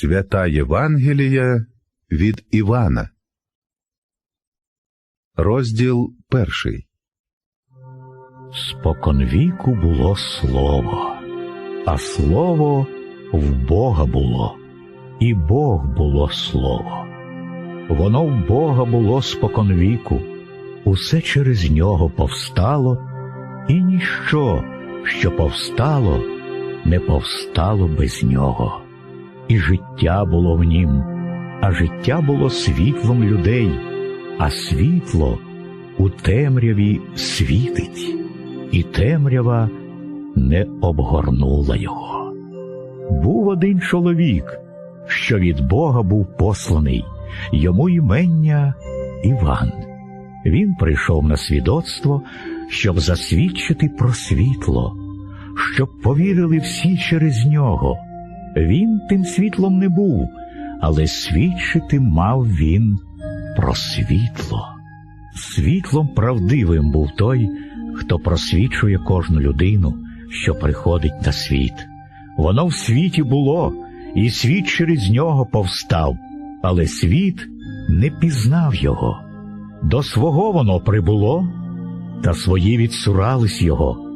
Свята Євангелія від Івана. Розділ перший. Споконвіку було слово, а слово в Бога було, і Бог було слово. Воно в Бога було споконвіку, усе через нього повстало, і ніщо, що повстало, не повстало без нього. І життя було в нім, а життя було світлом людей, а світло у темряві світить, і темрява не обгорнула його. Був один чоловік, що від Бога був посланий, йому імення Іван. Він прийшов на свідоцтво, щоб засвідчити про світло, щоб повірили всі через нього. Він тим світлом не був, але свідчити мав він про світло. Світлом правдивим був той, хто просвічує кожну людину, що приходить на світ. Воно в світі було, і світ через нього повстав, але світ не пізнав його. До свого воно прибуло, та свої відсурались його.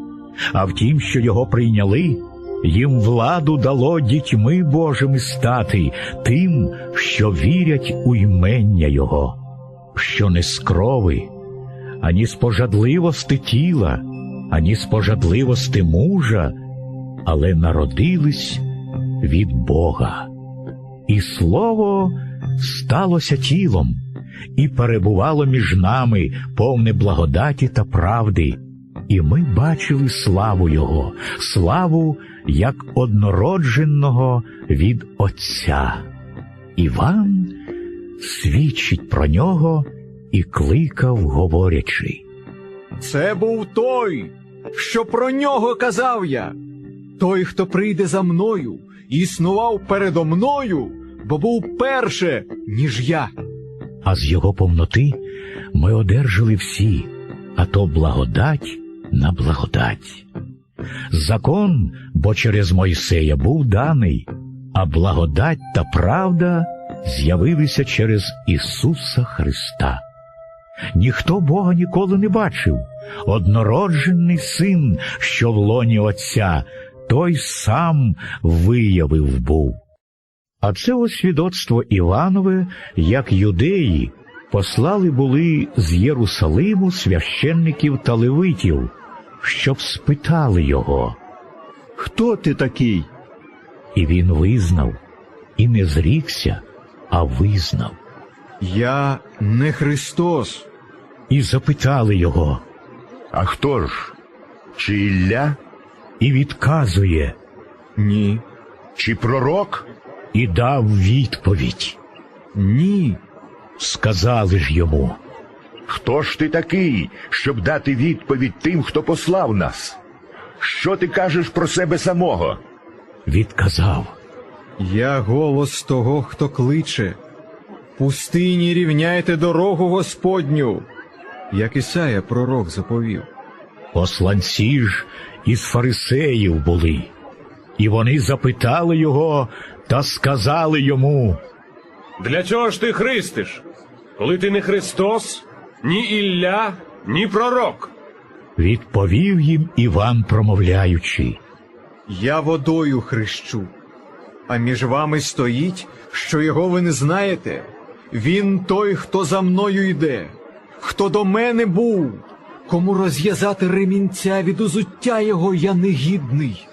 А втім, що його прийняли, їм владу дало дітьми Божими стати, тим, що вірять у імення Його, що не з крови, ані з пожадливости тіла, ані з пожадливости мужа, але народились від Бога. І слово сталося тілом і перебувало між нами повне благодаті та правди, і ми бачили славу Його, славу як однородженого від Отця. Іван свідчить про нього і кликав, говорячи. Це був той, що про нього казав я. Той, хто прийде за мною, існував передо мною, бо був перше, ніж я. А з його повноти ми одержали всі, а то благодать на благодать. Закон, бо через Мойсея був даний, а благодать та правда з'явилися через Ісуса Христа. Ніхто Бога ніколи не бачив, однороджений син, що в лоні Отця, той сам виявив був. А це освідоцтво Іванове, як юдеї, послали були з Єрусалиму священників та левитів, щоб спитали його. Хто ти такий? І він визнав, і не зрікся, а визнав. Я не Христос. І запитали його, А хто ж? Чи Ілля, і відказує, Ні. чи пророк? і дав відповідь. Ні. Сказали ж йому. Хто ж ти такий, щоб дати відповідь тим, хто послав нас? Що ти кажеш про себе самого? Відказав. Я голос того, хто кличе. Пустині рівняйте дорогу Господню, як Ісая пророк заповів. Посланці ж із фарисеїв були, і вони запитали його та сказали йому. Для чого ж ти христиш? Коли ти не Христос, ні Ілля, ні пророк. Відповів їм Іван, промовляючи. Я водою хрещу, а між вами стоїть, що його ви не знаєте. Він той, хто за мною йде, хто до мене був, кому розв'язати ремінця від узуття його я негідний.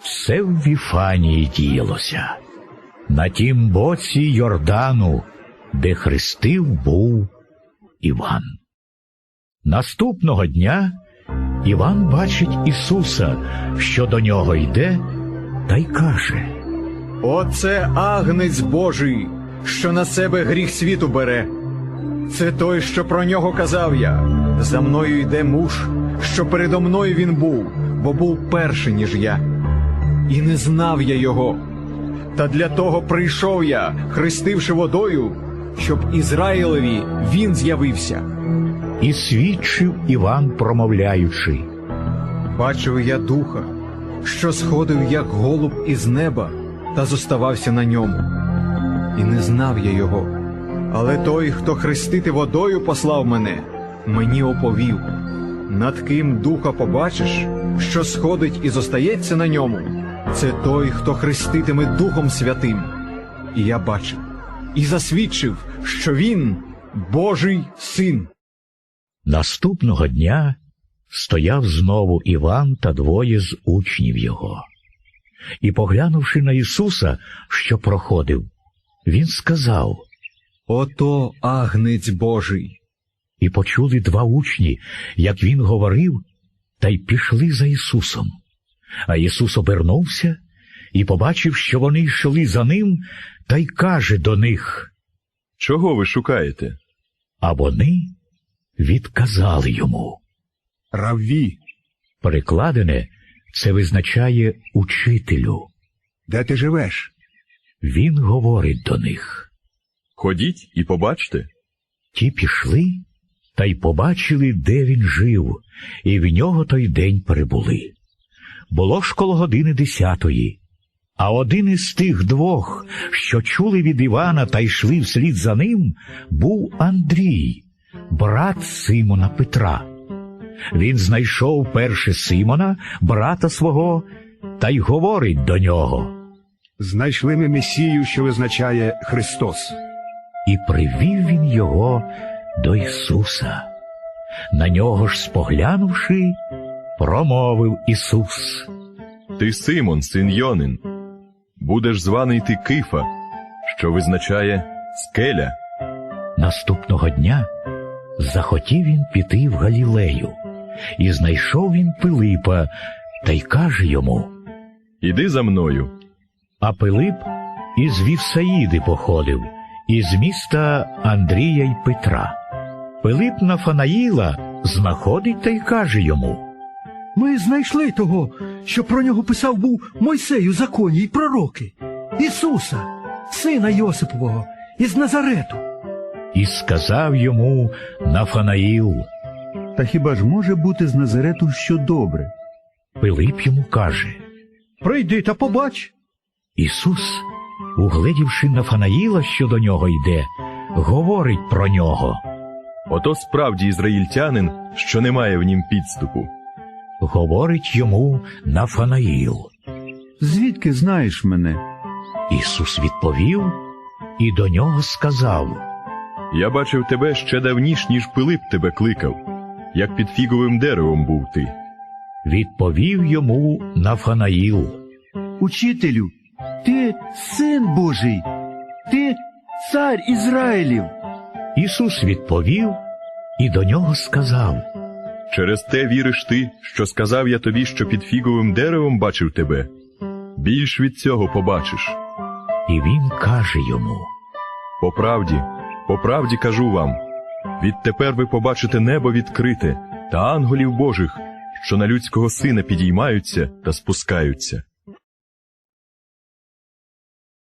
Все в Віфанії діялося. На тім боці Йордану, де хрестив був Іван. Наступного дня Іван бачить Ісуса, що до нього йде, та й каже. Оце агнець Божий, що на себе гріх світу бере. Це той, що про нього казав я. За мною йде муж, що передо мною він був, бо був перший, ніж я. І не знав я його. Та для того прийшов я, хрестивши водою, щоб Ізраїлеві він з'явився. І свідчив Іван, промовляючи. Бачив я духа, що сходив як голуб із неба та зоставався на ньому. і не знав я його. Але той, хто хрестити водою послав мене, мені оповів. Над ким духа побачиш, що сходить і зостається на ньому, це той, хто хреститиме Духом Святим. І я бачив, і засвідчив, що він Божий син. Наступного дня стояв знову Іван та двоє з учнів його. І, поглянувши на Ісуса, що проходив, він сказав, Ото агнець Божий. і почули два учні, як він говорив, та й пішли за Ісусом. А Ісус обернувся і побачив, що вони йшли за ним, та й каже до них, Чого ви шукаєте? а вони відказали йому. Равві, Перекладене це визначає учителю. де ти живеш? Він говорить до них. Ходіть і побачте. Ті пішли та й побачили, де він жив, і в нього той день перебули. Було ж коло години десятої. А один із тих двох, що чули від Івана та йшли вслід за ним, був Андрій, брат Симона Петра. Він знайшов перше Симона, брата свого, та й говорить до нього. Знайшли ми Месію, що визначає Христос. І привів він його до Ісуса. На нього ж споглянувши, промовив Ісус. Ти Симон, син Йонин. Будеш званий ти Кифа, що визначає скеля. Наступного дня захотів він піти в Галілею, і знайшов він Пилипа та й каже йому. Іди за мною. А Пилип із Вівсаїди походив, із міста Андрія й Петра. Пилип Нафанаїла знаходить та й каже йому. Ми знайшли того, що про нього писав був Мойсей у законі й пророки, Ісуса, сина Йосипового, із Назарету. І сказав йому Нафанаїл. Та хіба ж може бути з Назарету що добре? Пилип йому каже. Прийди та побач. Ісус, угледівши Нафанаїла, що до нього йде, говорить про нього. Ото справді ізраїльтянин, що не має в нім підступу. Говорить йому Нафанаїл. Звідки знаєш мене? Ісус відповів і до нього сказав. Я бачив тебе ще давніш, ніж Пилип тебе кликав, як під фіговим деревом був ти. Відповів йому Нафанаїл. Учителю, ти син Божий, ти цар Ізраїлів. Ісус відповів і до нього сказав. Через те віриш ти, що сказав я тобі, що під фіговим деревом бачив тебе. Більш від цього побачиш. І він каже йому. По правді, по правді кажу вам, відтепер ви побачите небо відкрите та ангелів Божих, що на людського сина підіймаються та спускаються.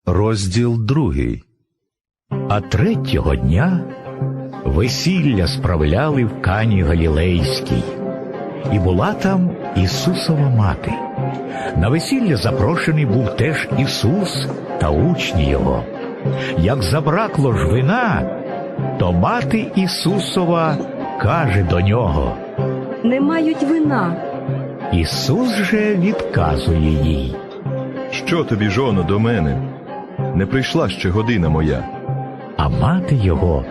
Розділ другий. А третього дня весілля справляли в Кані Галілейській, і була там Ісусова мати. На весілля запрошений був теж Ісус та учні Його. Як забракло ж вина, то мати Ісусова каже до нього. не мають вина. Ісус же відказує їй. Що тобі, жоно, до мене? Не прийшла ще година моя. А мати його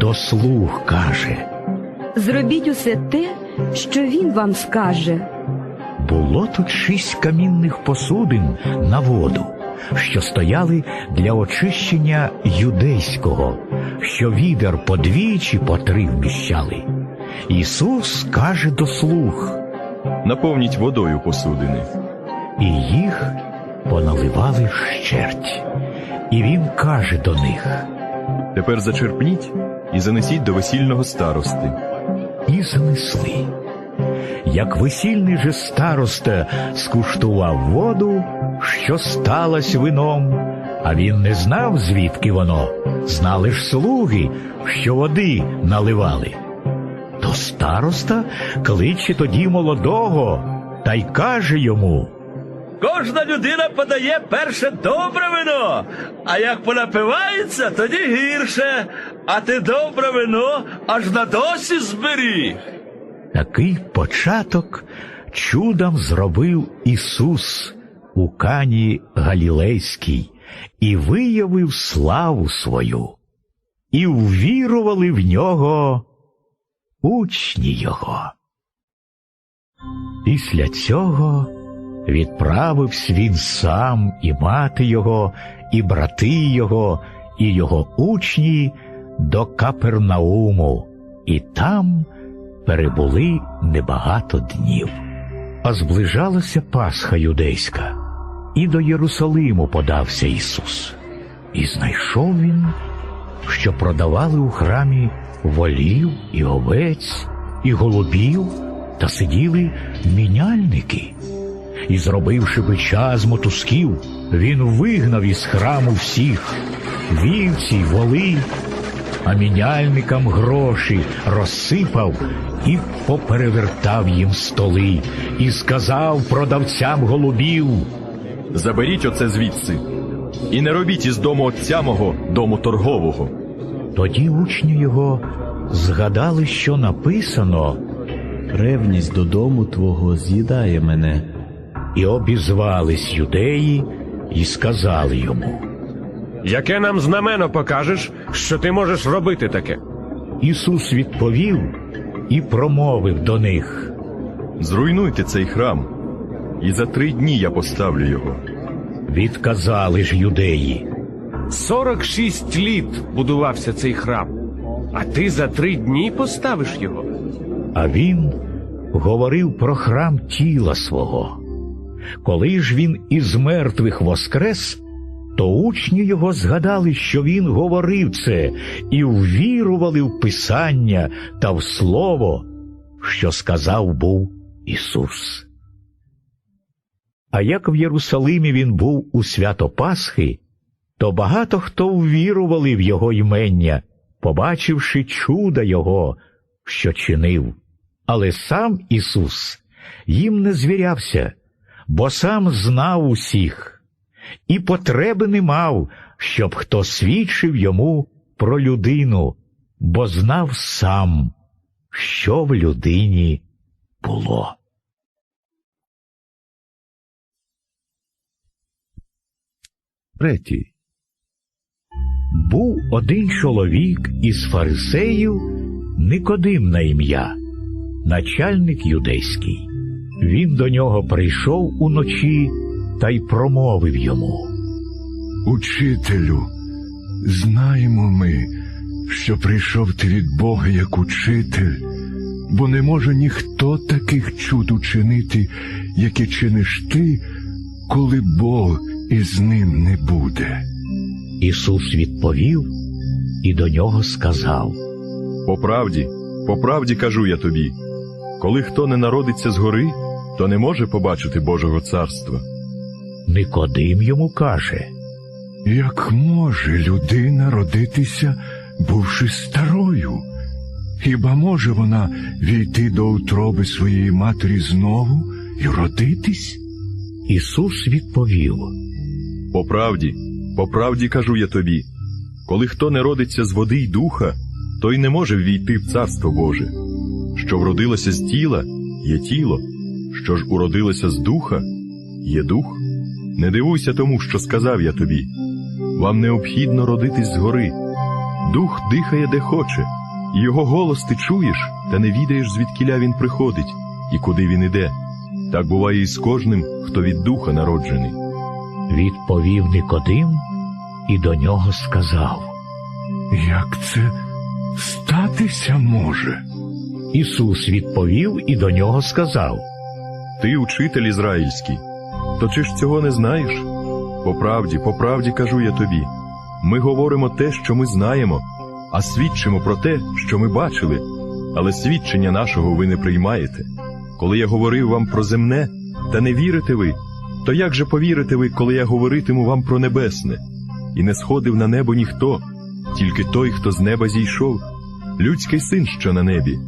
до слуг каже. Зробіть усе те, що він вам скаже. Було тут шість камінних посудин на воду, що стояли для очищення юдейського, що відер по двічі по три вміщали. Ісус каже до слуг, Наповніть водою посудини. і їх поналивали вщерть. І він каже до них, Тепер зачерпніть і занесіть до весільного старости. і занесли. Як весільний же староста скуштував воду, що сталась вином, а він не знав, звідки воно, знали ж слуги, що води наливали. То староста кличе тоді молодого та й каже йому. Кожна людина подає перше добре вино, а як понапивається, тоді гірше. А ти добре вино аж на досі зберіг. Такий початок чудом зробив Ісус у Кані Галілейській і виявив славу свою, і ввірували в нього учні його. Після цього відправився він сам і мати його, і брати його, і його учні до Капернауму, і там перебули небагато днів. А зближалася Пасха юдейська, і до Єрусалиму подався Ісус. І знайшов він, що продавали у храмі волів і овець, і голубів, та сиділи міняльники. І, зробивши бича з мотузків, він вигнав із храму всіх вівці й воли, а міняльникам гроші розсипав і поперевертав їм столи, і сказав продавцям голубів. Заберіть оце звідси. І не робіть із дому отця мого дому торгового. Тоді учні його згадали, що написано, Ревність додому твого з'їдає мене. І обізвались юдеї, і сказали йому. Яке нам знамено покажеш, що ти можеш робити таке? Ісус відповів і промовив до них. Зруйнуйте цей храм, і за три дні я поставлю його. Відказали ж юдеї. 46 літ будувався цей храм, а ти за три дні поставиш його. А він говорив про храм тіла свого. Коли ж він із мертвих воскрес, то учні його згадали, що він говорив це, і ввірували в Писання та в Слово, що сказав був Ісус. А як в Єрусалимі він був у свято Пасхи, то багато хто ввірували в його ймення, побачивши чуда його, що чинив. Але сам Ісус їм не звірявся, бо сам знав усіх, і потреби не мав, щоб хто свідчив йому про людину, бо знав сам, що в людині було. Третій. Був один чоловік із фарисеїв Никодим на ім'я, начальник юдейський. Він до нього прийшов уночі та й промовив йому. Учителю, знаємо ми, що прийшов ти від Бога як учитель, бо не може ніхто таких чуд учинити, які чиниш ти, коли Бог із ним не буде. Ісус відповів і до нього сказав. По правді, по правді кажу я тобі: коли хто не народиться згори, то не може побачити Божого царства. Никодим йому каже. Як може людина родитися, бувши старою? Хіба може вона війти до утроби своєї матері знову і родитись? Ісус відповів. По правді, по правді кажу я тобі: коли хто не родиться з води й духа, той не може ввійти в царство Боже. Що вродилося з тіла, є тіло, що ж уродилося з духа, є дух. Не дивуйся тому, що сказав я тобі. Вам необхідно родитись згори. Дух дихає де хоче, його голос ти чуєш, та не відаєш, звідкіля він приходить і куди він іде. Так буває і з кожним, хто від духа народжений. Відповів Никодим і до нього сказав. Як це статися може? Ісус відповів і до нього сказав. Ти учитель ізраїльський, то чи ж цього не знаєш? По правді, по правді кажу я тобі. Ми говоримо те, що ми знаємо, а свідчимо про те, що ми бачили, але свідчення нашого ви не приймаєте. Коли я говорив вам про земне, та не вірите ви, то як же повірите ви, коли я говоритиму вам про небесне? І не сходив на небо ніхто, тільки той, хто з неба зійшов, людський син, що на небі.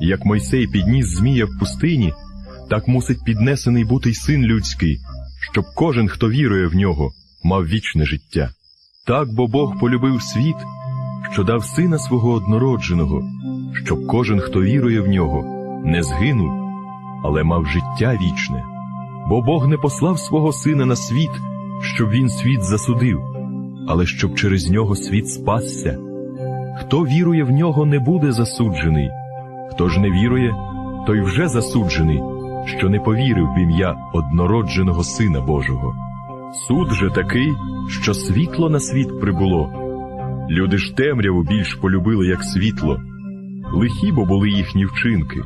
І як Мойсей підніс Змія в пустині, так мусить піднесений бути й син людський, щоб кожен, хто вірує в нього, мав вічне життя. Так бо Бог полюбив світ, що дав сина свого однородженого, щоб кожен, хто вірує в нього, не згинув, але мав життя вічне. Бо Бог не послав свого сина на світ, щоб він світ засудив, але щоб через нього світ спасся. Хто вірує в нього, не буде засуджений, хто ж не вірує, той вже засуджений, що не повірив в ім'я однородженого Сина Божого. Суд же такий, що світло на світ прибуло. Люди ж темряву більш полюбили, як світло, лихі бо були їхні вчинки.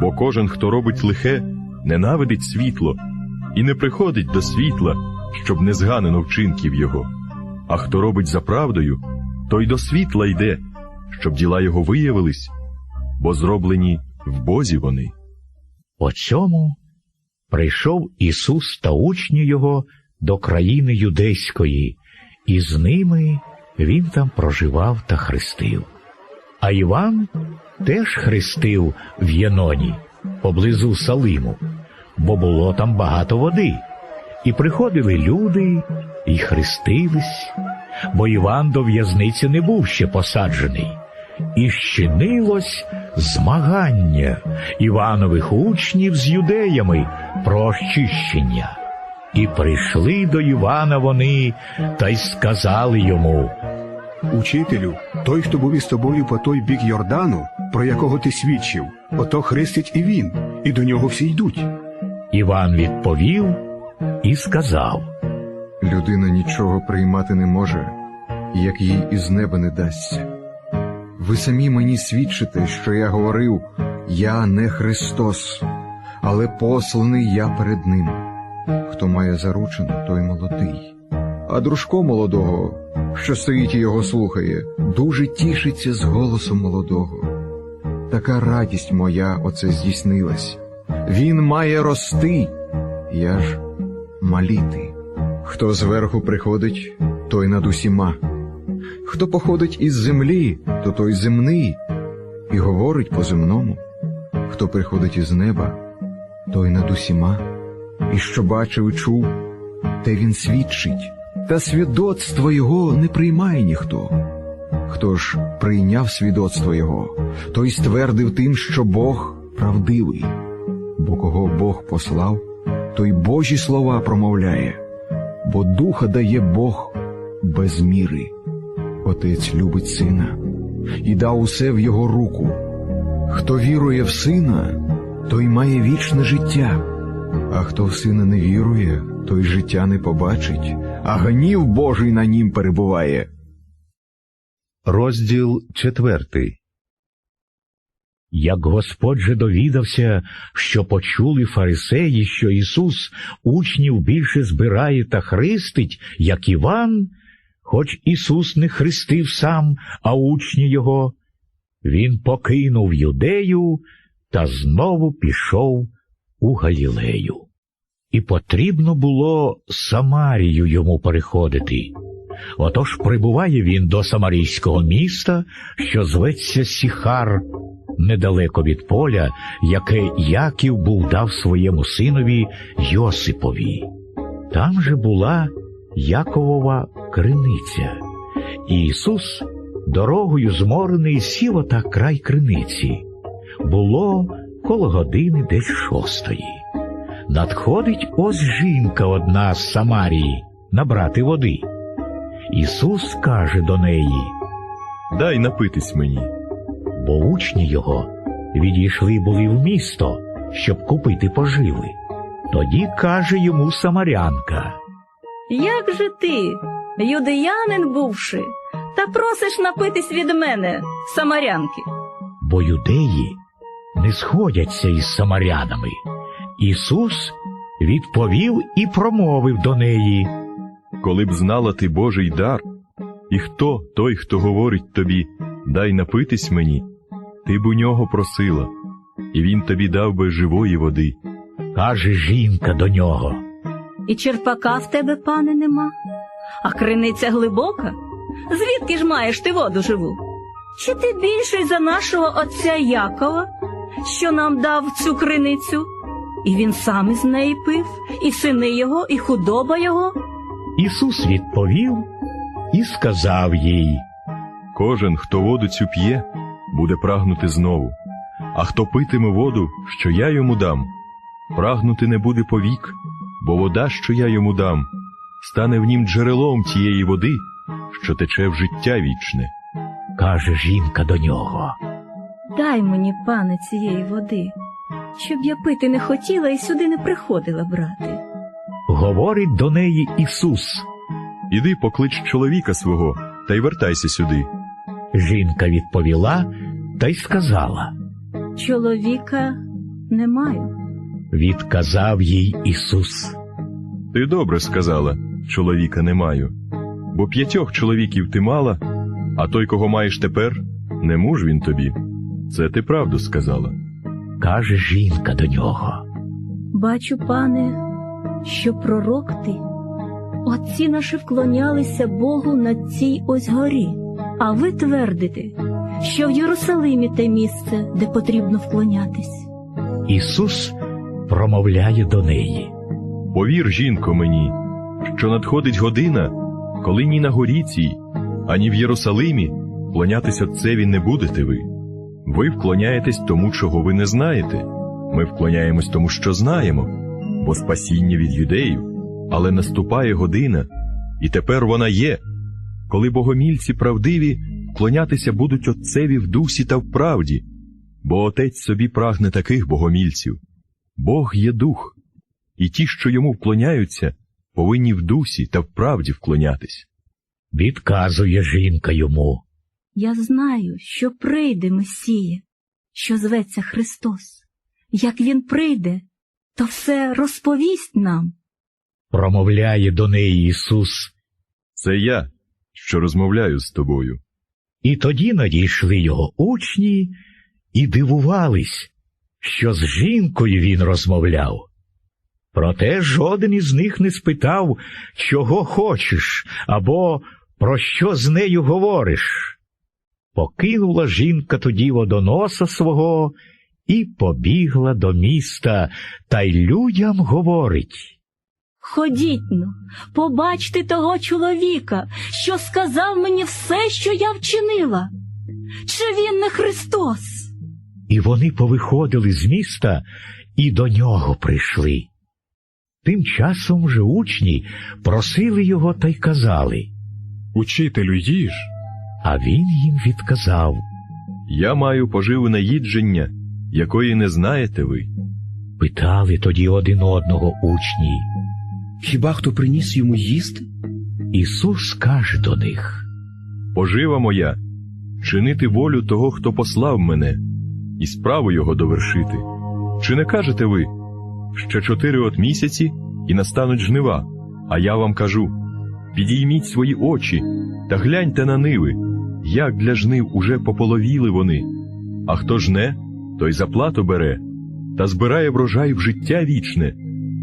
Бо кожен, хто робить лихе, ненавидить світло і не приходить до світла, щоб не зганено вчинків його. А хто робить за правдою, той до світла йде, щоб діла його виявились, бо зроблені в Бозі вони. По цьому прийшов Ісус та учні Його до країни юдейської, і з ними Він там проживав та хрестив. А Іван теж хрестив в Єноні, поблизу Салиму, бо було там багато води. І приходили люди і хрестились, бо Іван до в'язниці не був ще посаджений. І щинилось змагання Іванових учнів з юдеями про очищення. І прийшли до Івана вони та й сказали йому. Учителю, той, хто був із тобою по той бік Йордану, про якого ти свідчив, ото хрестить і він, і до нього всі йдуть. Іван відповів і сказав. Людина нічого приймати не може, як їй із неба не дасться. Ви самі мені свідчите, що я говорив, я не Христос, але посланий я перед ним. Хто має заручену, той молодий. А дружко молодого, що стоїть і його слухає, дуже тішиться з голосу молодого. Така радість моя оце здійснилась. Він має рости, я ж маліти. Хто зверху приходить, той над усіма. Хто походить із землі, то той земний, і говорить по земному. Хто приходить із неба, той над усіма. І що бачив і чув, те він свідчить, та свідоцтво його не приймає ніхто. Хто ж прийняв свідоцтво його, той ствердив тим, що Бог правдивий, бо кого Бог послав, той Божі слова промовляє, бо духа дає Бог без міри. Отець любить сина і дав усе в його руку. Хто вірує в сина, той має вічне життя, а хто в сина не вірує, той життя не побачить, а гнів Божий на нім перебуває. Розділ четвертий. Як Господь же довідався, що почули фарисеї, що Ісус учнів більше збирає та хрестить, як Іван, хоч Ісус не хрестив сам, а учні його, він покинув юдею та знову пішов у Галілею. І потрібно було Самарію йому переходити. Отож прибуває він до самарійського міста, що зветься Сіхар, недалеко від поля, яке Яків був дав своєму синові Йосипові. Там же була Яковова криниця. І Ісус дорогою зморений сів ота край криниці. Було коло години десь шостої. Надходить ось жінка одна з Самарії набрати води. Ісус каже до неї, Дай напитись мені. бо учні його відійшли були в місто, щоб купити поживи. Тоді каже йому самарянка. Як же ти, юдеянин бувши, та просиш напитись від мене, самарянки? бо юдеї не сходяться із самарянами. Ісус відповів і промовив до неї. Коли б знала ти Божий дар, і хто той, хто говорить тобі, дай напитись мені, ти б у нього просила, і він тобі дав би живої води. Каже жінка до нього. І черпака в тебе, пане, нема, а криниця глибока. Звідки ж маєш ти воду живу? Чи ти більший за нашого отця Якова, що нам дав цю криницю? і він сам із неї пив, і сини його, і худоба його. Ісус відповів і сказав їй. Кожен, хто воду цю п'є, буде прагнути знову, а хто питиме воду, що я йому дам, прагнути не буде повік, бо вода, що я йому дам, стане в нім джерелом тієї води, що тече в життя вічне. Каже жінка до нього. Дай мені, пане, цієї води, щоб я пити не хотіла і сюди не приходила брати. Говорить до неї Ісус. Іди поклич чоловіка свого та й вертайся сюди. Жінка відповіла та й сказала. Чоловіка не маю. Відказав їй Ісус. Ти добре сказала, чоловіка не маю. Бо п'ятьох чоловіків ти мала, а той, кого маєш тепер, не муж він тобі. Це ти правду сказала. Каже жінка до нього. Бачу, пане, що пророк ти. Отці наші вклонялися Богу на цій ось горі, а ви твердите, що в Єрусалимі те місце, де потрібно вклонятись. Ісус промовляє до неї. Повір, жінко, мені, що надходить година, коли ні на горі цій, ані в Єрусалимі вклонятися Отцеві не будете ви. Ви вклоняєтесь тому, чого ви не знаєте. Ми вклоняємось тому, що знаємо, бо спасіння від юдеїв, але наступає година, і тепер вона є, коли богомільці правдиві вклонятися будуть Отцеві в дусі та в правді, бо Отець собі прагне таких богомільців. Бог є дух, і ті, що йому вклоняються, повинні в дусі та в правді вклонятись. Відказує жінка йому. Я знаю, що прийде Месія, що зветься Христос. Як він прийде, то все розповість нам. Промовляє до неї Ісус. Це я, що розмовляю з тобою. І тоді надійшли його учні і дивувались, що з жінкою він розмовляв. Проте жоден із них не спитав, чого хочеш, або про що з нею говориш. Покинула жінка тоді водоноса свого і побігла до міста, та й людям говорить. Ходіть ну, побачте того чоловіка, що сказав мені все, що я вчинила. Чи він не Христос? І вони повиходили з міста і до нього прийшли. Тим часом же учні просили його та й казали, Учителю, їж. а він їм відказав. Я маю поживу їдження, якої не знаєте ви. Питали тоді один одного учні. Хіба хто приніс йому їсти? Ісус каже до них. Пожива моя, чинити волю того, хто послав мене, і справу його довершити. Чи не кажете ви, ще чотири от місяці і настануть жнива, а я вам кажу підійміть свої очі та гляньте на ниви, як для жнив уже пополовіли вони, а хто жне, той заплату бере та збирає врожай в життя вічне,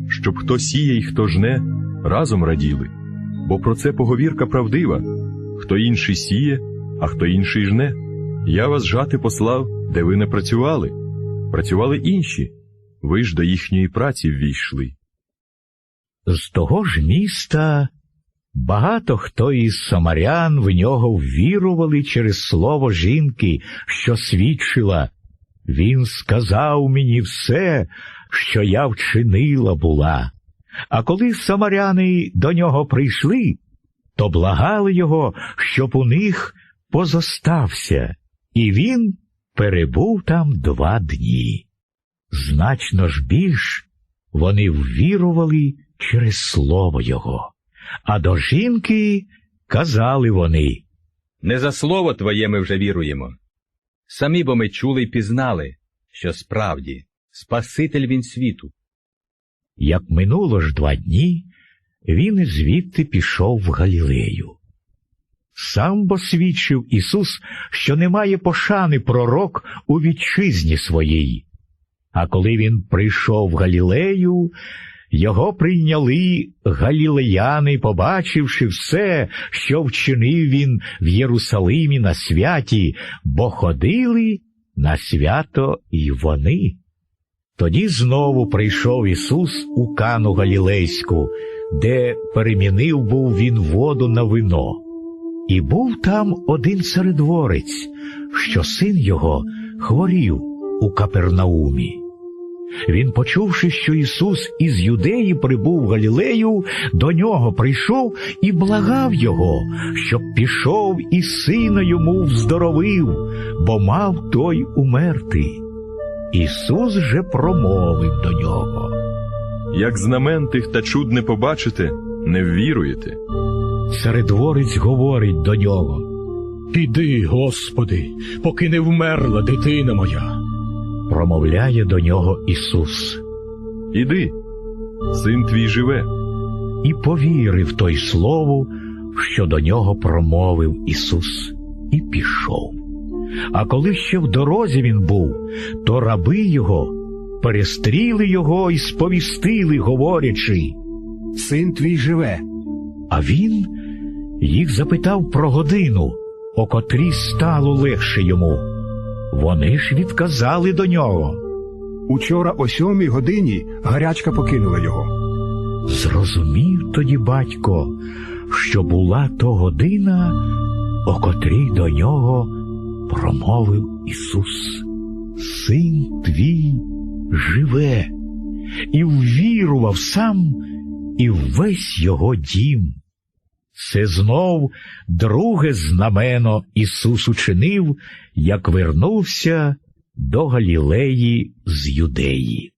щоб хто сіє й хто жне, разом раділи. Бо про це поговірка правдива хто інший сіє, а хто інший жне. Я вас жати послав, де ви не працювали. Працювали інші, ви ж до їхньої праці ввійшли. З того ж міста багато хто із самарян в нього ввірували через слово жінки, що свідчила. Він сказав мені все, що я вчинила була. А коли самаряни до нього прийшли, то благали його, щоб у них позостався, і він перебув там два дні. Значно ж більш вони ввірували через слово його, а до жінки казали вони. Не за слово твоє ми вже віруємо. Самі бо ми чули й пізнали, що справді Спаситель він світу. Як минуло ж два дні, він звідти пішов в Галілею. Сам бо свідчив Ісус, що немає пошани пророк у вітчизні своїй. А коли він прийшов в Галілею, його прийняли галілеяни, побачивши все, що вчинив він в Єрусалимі на святі, бо ходили на свято і вони. Тоді знову прийшов Ісус у Кану Галілейську, де перемінив був він воду на вино. І був там один царедворець, що син його хворів у Капернаумі. Він, почувши, що Ісус із Юдеї прибув в Галілею, до нього прийшов і благав його, щоб пішов і сина йому вздоровив, бо мав той умерти. Ісус же промовив до нього. Як знамен тих та чуд не побачите, не ввіруєте. Царедворець говорить до нього. Піди, Господи, поки не вмерла дитина моя. Промовляє до нього Ісус. Іди, син твій живе. І повірив той слову, що до нього промовив Ісус, і пішов. А коли ще в дорозі він був, то раби його перестріли його і сповістили, говорячи. Син твій живе. А він їх запитав про годину, о котрій стало легше йому. Вони ж відказали до нього. Учора о сьомій годині гарячка покинула його. Зрозумів тоді батько, що була то година, о котрій до нього промовив Ісус. Син твій живе, і ввірував сам, і весь його дім. Це знов друге знамено Ісус учинив, як вернувся до Галілеї з Юдеї.